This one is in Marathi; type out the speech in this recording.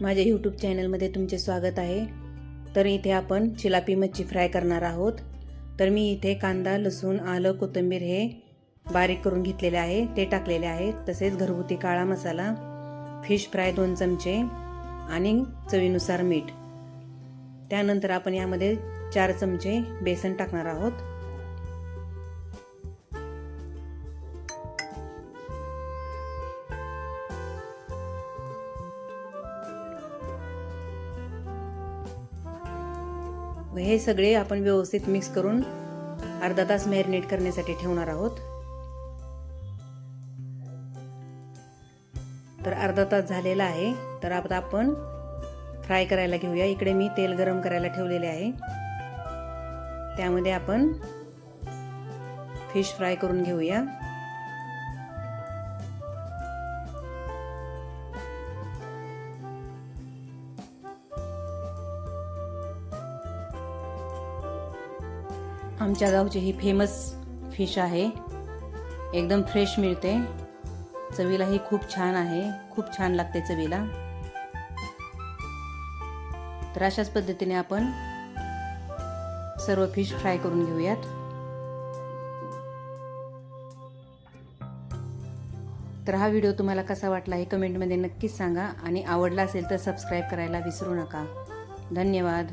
माझ्या यूट्यूब चॅनलमध्ये तुमचे स्वागत आहे. तर इथे आपण चिलापी मच्छी फ्राय करणार आहोत. तर मी इथे कांदा लसूण आलं कोथिंबीर हे बारीक करून घेतलेले आहे. ते टाकलेले आहे. तसेच घरगुती काळा मसाला फिश फ्राय दोन चमचे आणि चवीनुसार मीठ. त्यानंतर आपण यामध्ये चार चमचे बेसन टाकणार आहोत. हे सगळे आपण व्यवस्थित मिक्स करून अर्धा तास मॅरिनेट करण्यासाठी ठेवणार आहोत. तर अर्धा तास झालेला आहे. तर आता आपण फ्राय करायला घेऊया. इकडे मी तेल गरम करायला ठेवलेले आहे. त्यामध्ये आपण फिश फ्राय करून घेऊया. आमच्या गावची ही फेमस फिश आहे. एकदम फ्रेश मिळते. चवीला ही खूप छान आहे. खूप छान लागते चवीला. तर अशाच पद्धतीने आपण सर्व फिश फ्राय करून घेऊयात. तर हा व्हिडिओ तुम्हाला कसा वाटला हे कमेंटमध्ये नक्कीच सांगा आणि आवडला असेल तर सबस्क्राईब करायला विसरू नका. धन्यवाद.